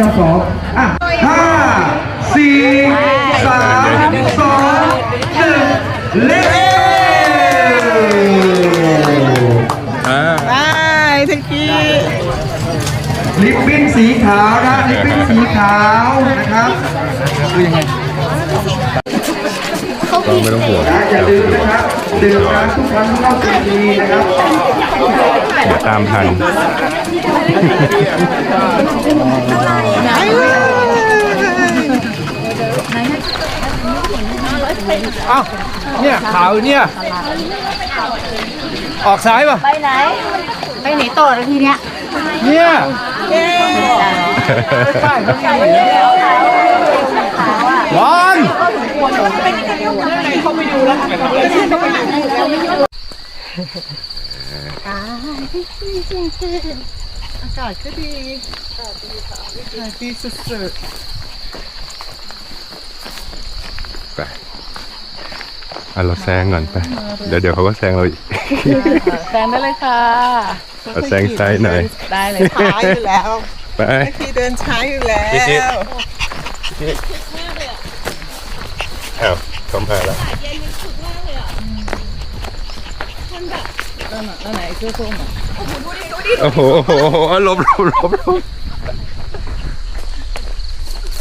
ทั้งสองอะห้าสี่สามสองหนึ่งเล่นอ่าไปทักกี้ลิปบิ้นสีขาวนะลิปบิ้นสีขาวนะครับก็ไม่ต้องห่วงนะอย่าลืมนะครับดื่มน้ำทุกครั้งที่เข้าสู่ดีนะครับเดี๋ยวตามทันไป เอ้าเนี่ยขาวเนี่ย ออกซ้ายป่ะ ไปไหน ไปไหนต่อแล้วทีเนี้ย เนี่ยเย้ป้ายเขาไงร้อน อากาศก็ดีอากาศดีสุดไปอะเราแซงก่อนไป เดี๋ยวเดี๋ยวเขาก็แซงเราอีกแซงได้เลยค่ะเอาแซงซ้ายหน่อย ได้เลยๆช้าอยู่แล้วไปทักกี้เดินช้าอยู่แล้วอ้าวเขามาแล้วอันไหนคือส้มอะ โอ้โหโอ้โหโอ้โหหลบหลบหลบหลบ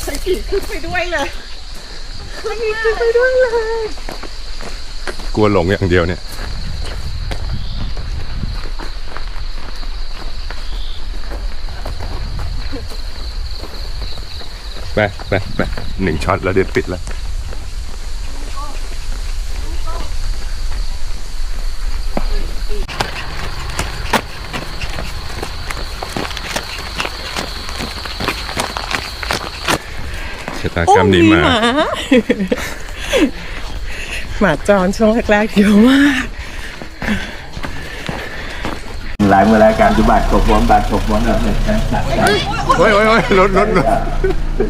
ทักกี้ขึ้นไปด้วยเลยทักกี้ขึ้นไปด้วยเลยกลัวหลงอย่างเดียวเนี่ย ไปไปไปหนึ่งช็อตแล้วเดี๋ยวปิดแล้ว ตากรรมนี้มาหมา หมาจรช่วงแรกๆเยอะมากหลายเวลาการจุบัตรตกวนบัตรตกวนแบบนี้นะโอ้ยโอ้ยโอ้ยรถรถรถ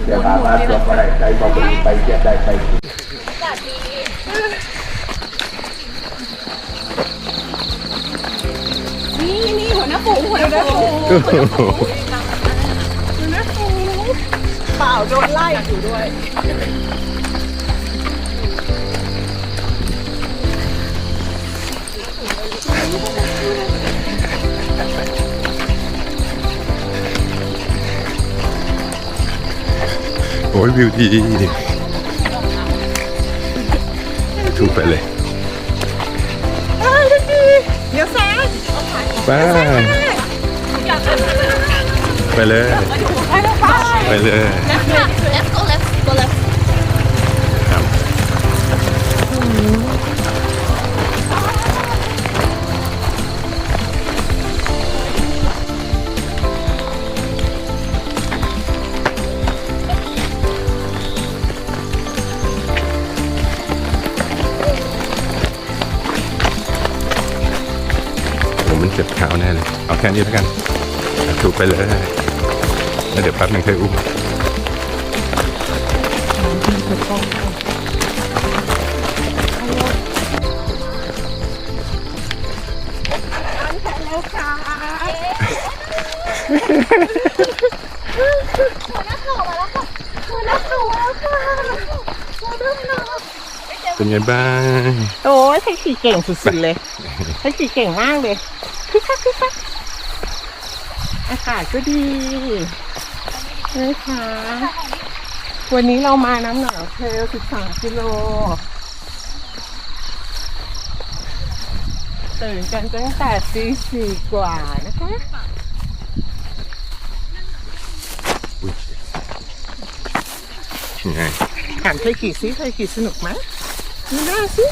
เดี๋ยวพามาตัวอะไรใจบอกไปเจ็บได้ไปนี่นี่หัวหน้าฝูงหัวหน้าฝูงเปล่าโดนไล่อยู่ด้วย โอ้ยวิวดีถูกไปเลยเอ้ยทักกี้เดี๋ยวซ้ายไปไปเลย ไปเลย let's go let's go let's ครับผมมันเจ็บเท้าแน่เลย เอาแค่นี้แล้วกันถูกไปเลยแล้ว เดี๋ยวแป๊บหนึงค่อยอุ้มเป็นไงบ้างโอ้ยทักกี้เก่งสุดๆเลยทักกี้เก่งมากเลยคึกคักคึกคักอากาศก็ดี นะคะวันนี้เรามาน้ำหนาวเทรล13กิโล ตื่นกันตั้งแต่ตีสี่กว่านะคะ ยังไงถามเคยกี่ซิเคยกี่สนุกไหมดูหน้าสิ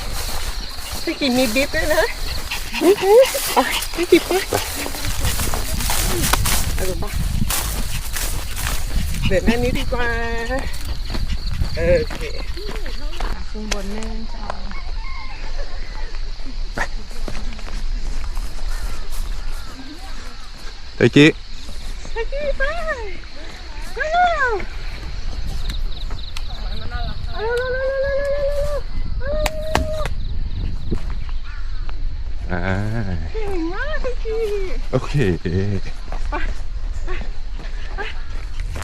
เคยกี่มีดิฟด้วยนะนี่คือไปไปกี่ไปเอาดูปะ เดินหน้านี้ดีกว่า โอเคข้างบนหนึ่งสองตะกี้ไปกี่ไปไปแล้วเอาเร็วเร็วเร็วเร็วเร็วเร็วเร็วเร็วเร็วเร็วอ่าเก่งมากพี่กี้โอเคมีน้ำแล้ว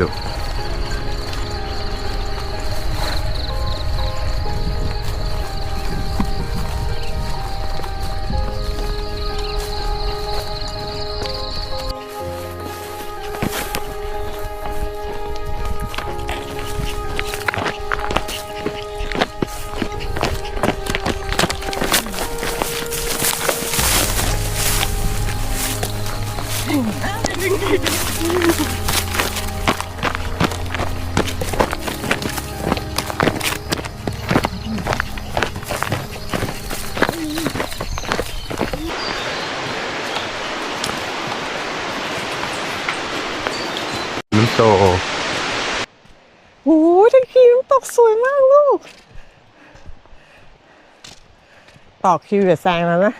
ลูก ต่อคิวเดี๋ยวแซงแล้วนะ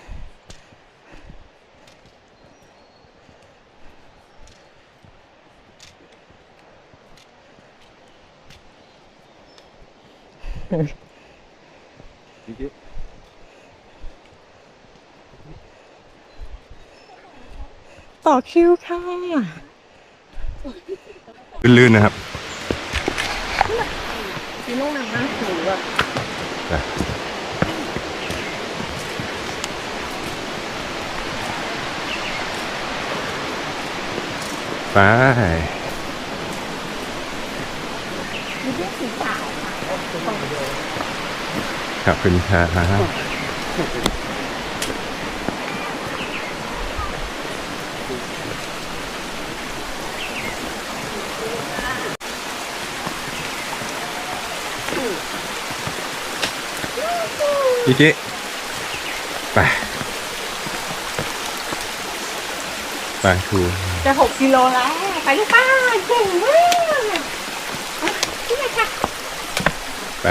ต่อคิวค่ะ ลื่นๆนะครับพี่นุ่งนำหน้าหนูอะ ไปขอบคุณครับอีกิไป ไปครู จะหกกิโลแล้ว ไปลูกป้าเก่งมากอะนี่ไงค่ะไป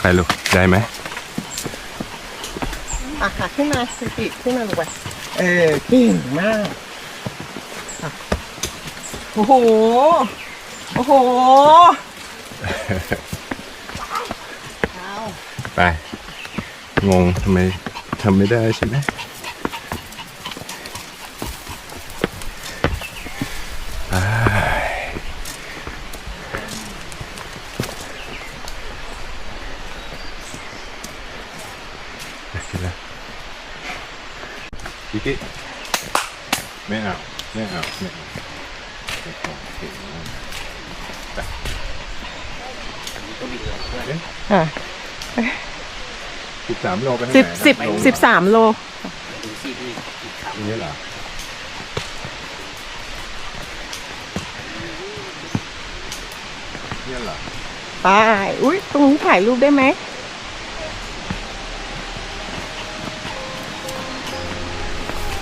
ไปลูก ได้ไหมอะค่ะขึ้นมาสิติขึ้นมาลูกไปเออเก่งมากอะโอ้โห โอ้โห ไป งงทำไมทำไม่ได้ใช่ไหมไปไปกันแล้วอีกทีไม่เอาไม่เอาไม่เอาไม่เอาเก่งมากไปเอ๊ะอะ สิบสามโลไปทางสิบไหนนะสิบสิบสามโลอันนี้เหรอเนี่ยเหรอไปอุ้ยตรงนี้ถ่ายรูปได้ไหม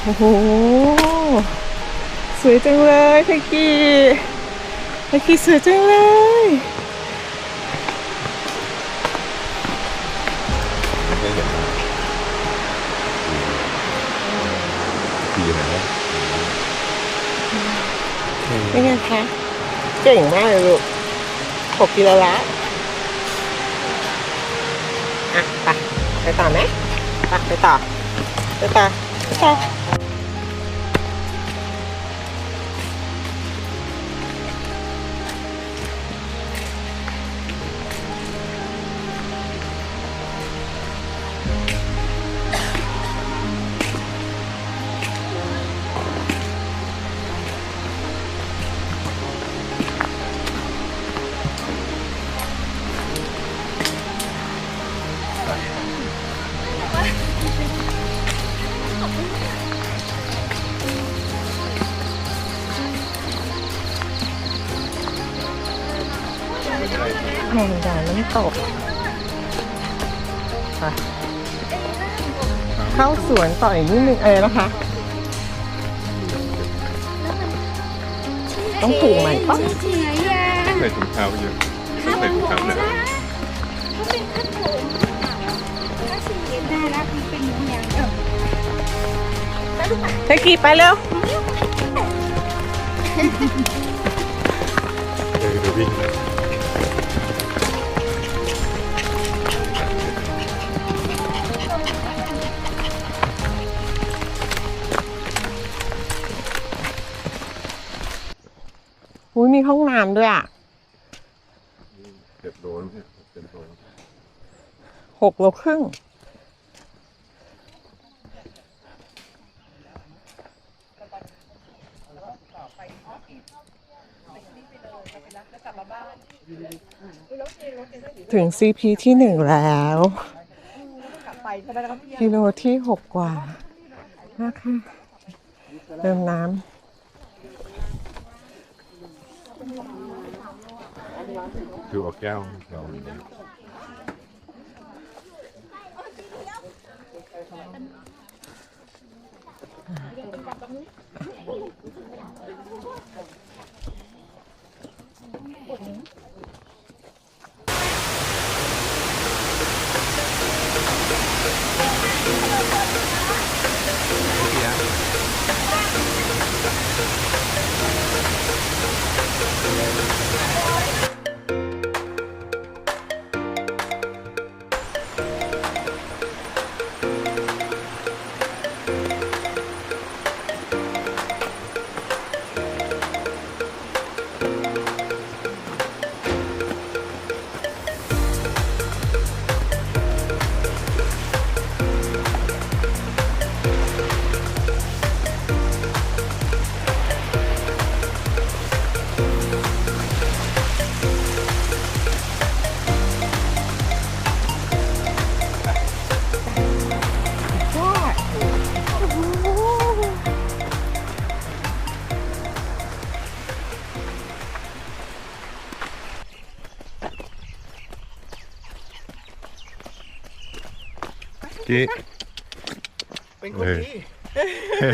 โอ้โห สวยจังเลยเทกี้เทกี้สวยจังเลย เป็นไงคะ เก่งมากเลยลูกหกกิโลละอะ ไป ไปต่อไหมไปไปต่อ ไปต่อ ไปต่อ ตเข้าสวนต่ออีกนิดนึงเออนะคะ ต้องถูกไหมปะใส่ถุงเท้าเยอะใส่ถุงเท้าหนาเปนี่ยเทกีไปเร็วเดี๋ยววิ่ มีห้องน้ำด้วยอะเจ็ดโลแล้วเนี่ยเจ็ดโลหกโลครึ่ง ถึง CP ที่หนึ่งแล้ว กิโลที่หกกว่านะคะเติมน้ดู เอาแก้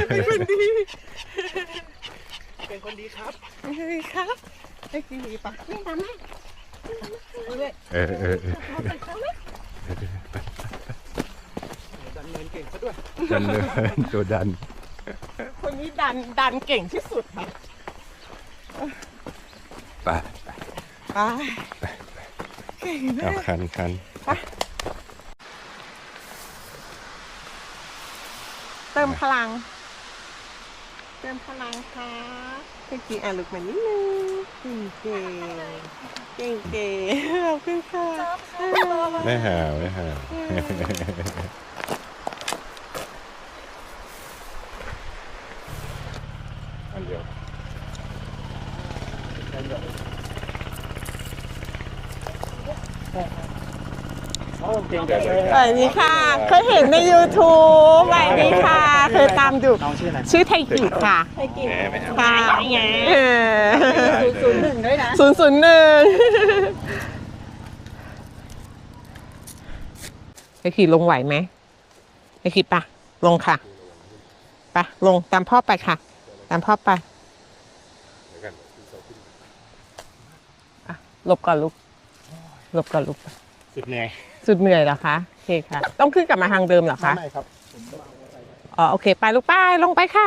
เป็นคนดี เป็นคนดีครับเฮ้ยครับไอ้กีปะนี่ทำไหมเออเออเออดันเงินเก่งซะด้วยดันเลยตัวดัน คนนี้ดันดันเก่งที่สุดค่ะไปไปเก่งมาเอากคันคัน ติมพลัง เติมพลังค่ะไอ้กีอะลุกมานิดนึงเก่งเก่งเก่งขอบคุณค่ะไม่หาวไม่หาวอันเดียวโอ้เก่งจังเลย สวัสดีค่ะ เคยเห็นใน YouTube สวัสดีค่ะ เคยตามดูน้องชื่ออะไรชื่อไทกิค่ะแหมไม่เอาค่ะเออศูนย์หนึ่งด้วยนะศูนย์ศูนย์หนึ่งไอขี่ลงไหวไหมไอขี่ปะลงค่ะปะลงตามพ่อไปค่ะ ตามพ่อไปอะหลบก่อนลูกหลบก่อนลูกสุดเหนื่อย สุดเหนื่อยเหรอคะโอเคค่ะ ต้องขึ้นกลับมาทางเดิมเหรอคะไม่ครับอ๋อโอเค ไปลูกไปลงไปค่ะ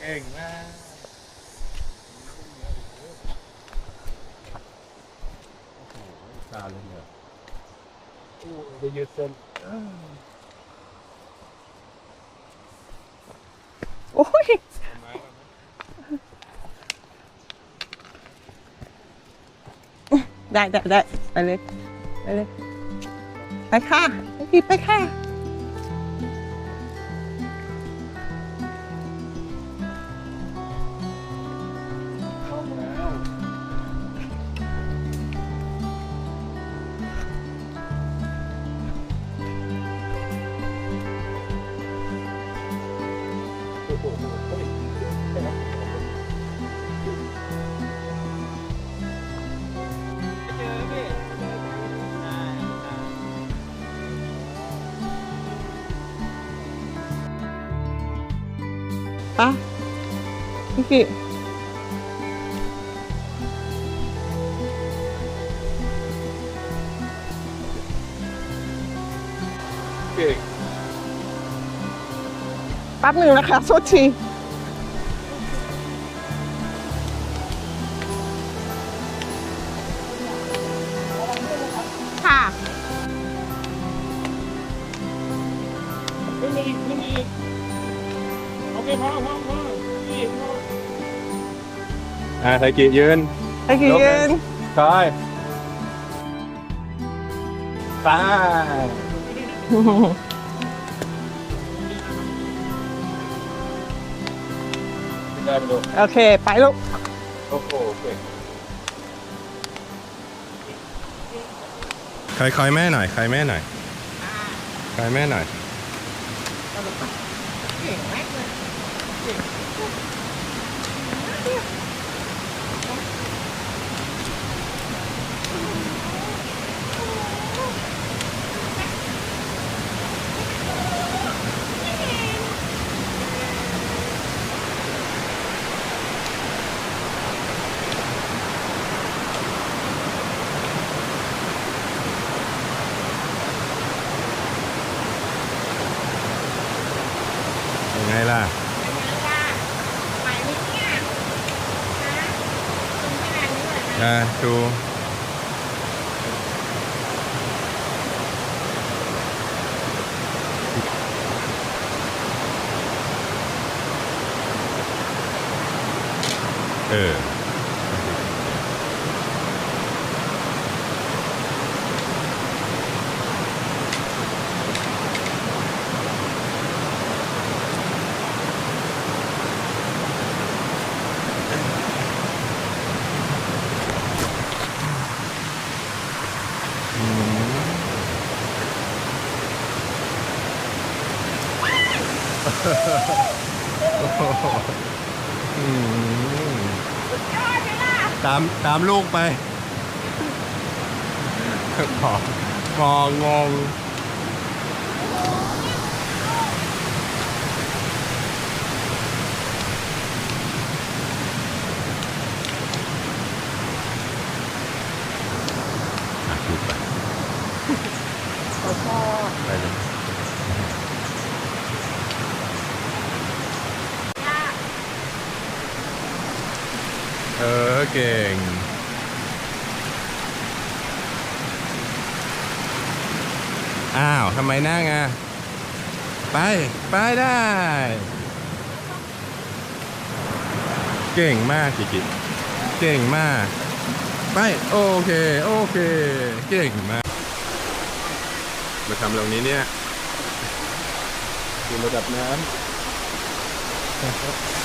เก่งมากตาเลยเนี่ยจะยืดเส้นโอ้ยได้ได้ได้ไปเลยไปเลย ไปค่ะไปกินไปค่ะปะ แป๊บหนึ่งนะคะโทษทีค่ะขึ้นมาอีกขึ้นมาอีกโอเคพ่อพ่อพ่ออีกพ่ออ่าไทกิยืนไอ้กี่ยืนคอยไปได้ไปดูโอเค ไปลูก โอ้โหเก่งใครคอยแม่หน่อยใครแม่หน่อยใครแม่หน่อยยังไงล่ะอ่าดู เามตามลูกไป พองงงงอะลูกไปไปเลย เก่ง อ้าวทำไมนั่งอะ ไป ไปได้ เก่งมากกิกิเก่งมาก ไป โอเค โอเค เก่งมาก มาทำตรงนี้เนี่ยดูระดับน้ำ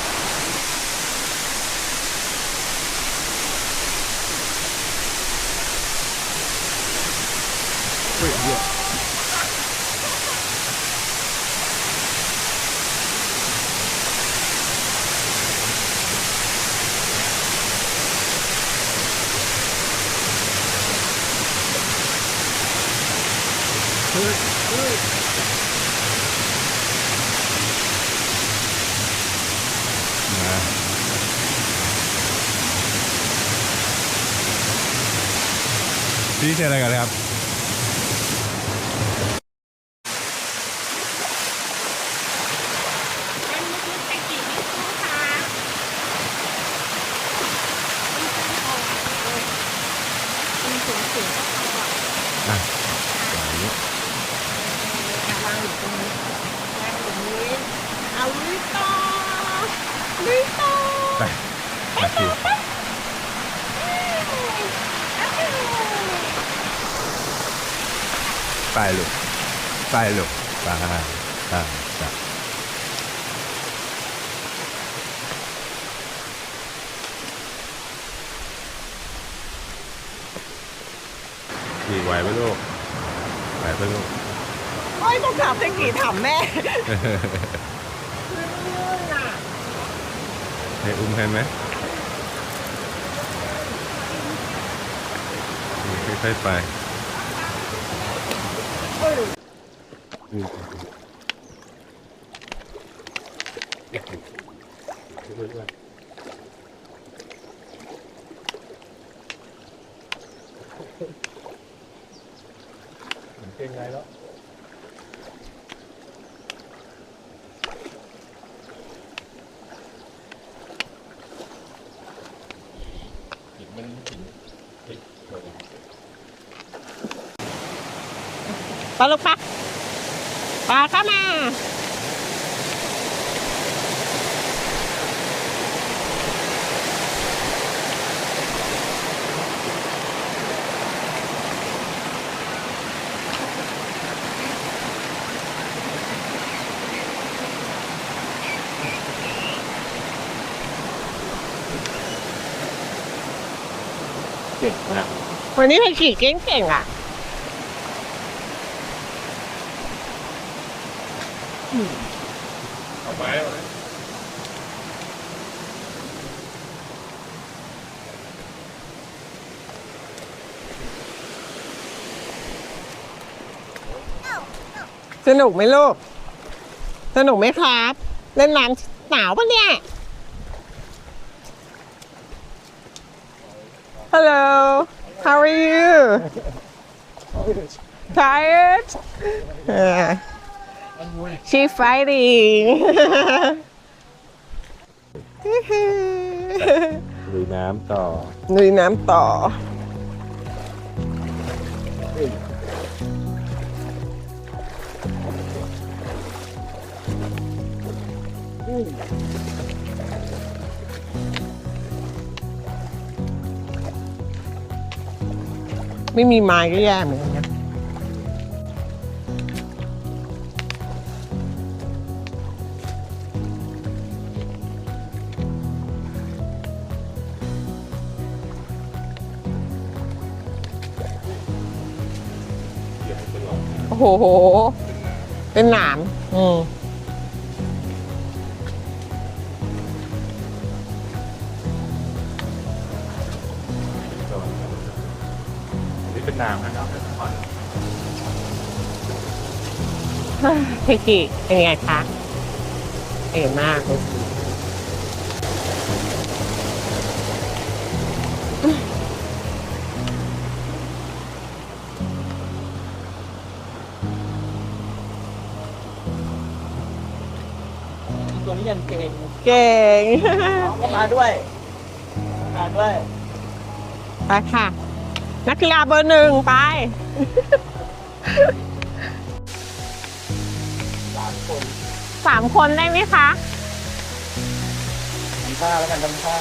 เจออะไรกันครับ อะอย่างนี้ วางอยู่ตรงนี้วางอยู่ตรงนี้ เอาลุยต่อลุยต่อ ไปไปสิ ไปลูกไปลูกไปไปไปขี่ไหวไหมลูกไหวไหมลูกโอ้ยต้องถามเจ๊กี่ถามแม่ให้อุ้มแทนไหมค่อยๆไป เป็นไงแล้วมันไปลูกปะ ปลาเข้ามาเก่งมากวันนี้ไปขี่เก่งๆอะ เอาไม้เอาไม้ สนุกไหมลูก สนุกไหมครับ เล่นน้ำหนาวปะเนี่ย Hello how are you tired yeah. she fighting ลุยน้ำต่อลุยน้ำต่อ ไม่มีไม้ก็แย่เหมือนกันนะโอ้โห เป็นหนาม อืม เทกิเป็นไงคะเอ๋มากเลยตัวนี้ยันเก่งเก่งก็มาด้วย มาด้วย ไปค่ะ นักกีฬาเบอร์หนึ่งไป สามคนได้ไหมคะ ทำท่าแล้วกันทำท่า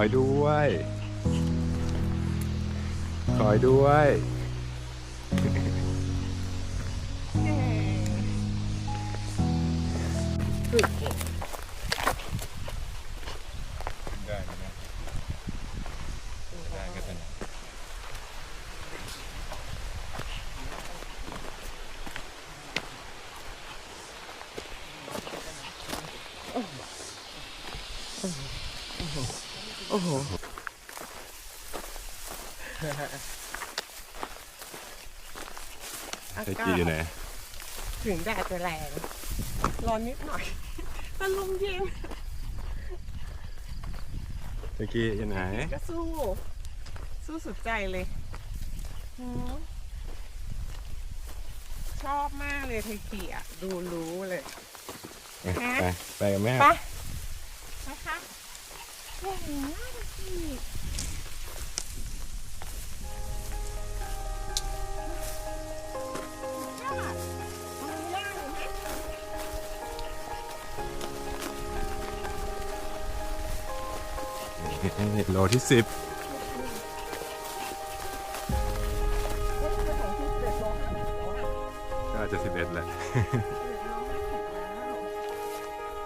คอยด้วยคอยด้วย อ้โห อาไอ้กากีอยู่ไหนศถึงแดดจะแรง ร้อนนิดหน่อยแต่ลมเย็นไอ้กีอยู่ไหนก็สู้ สู้สุดใจเลยหือชอบมากเลยไทยเกียดูรู้เลย ไปไปไปกับแม่ ไปนะคะเก่งมา โลที่สิบก็จะสิบเอ็ดแล้ว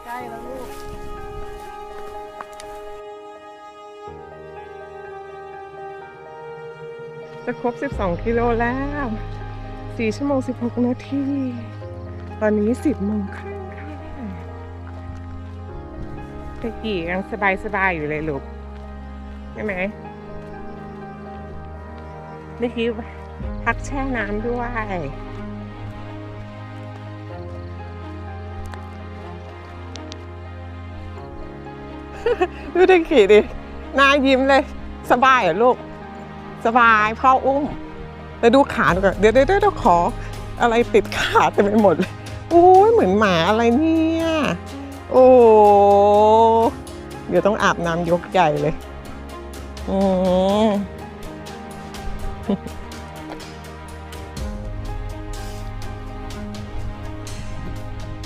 ใกล้แล้วลูกจะครบ 12 กิโลแล้ว 4 ชั่วโมง 16 นาที ตอนนี้ 10โมงครึ่งค่ะตะกี้ยังสบาย ๆ อยู่เลยลูก ใช่ไหมนี่คือพักแช่น้ำด้วยดูด็กขี่ดิหน้ายิ้มเลย สบายเหรอลูก สบายพ่ออุ้มแล้วดูขาดูก่อนเดี๋ยวเดี๋ยวเดี๋ยวขอ อะไรติดขาเต็มไปหมดเลยโอ้ยเหมือนหมาอะไรเนี่ย โอ้ เดี๋ยวต้องอาบน้ำยกใหญ่เลย อืม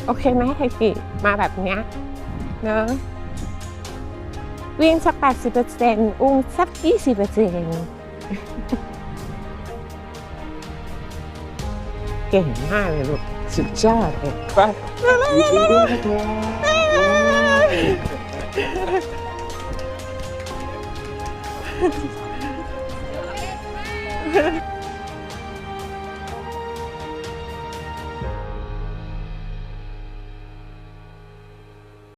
โอเคไหมไทกิมาแบบเนี้ยเนอะวิ่งสัก 80%อุ้งสัก 20%เก่งมากเลยลูกสุดยอดเลยไป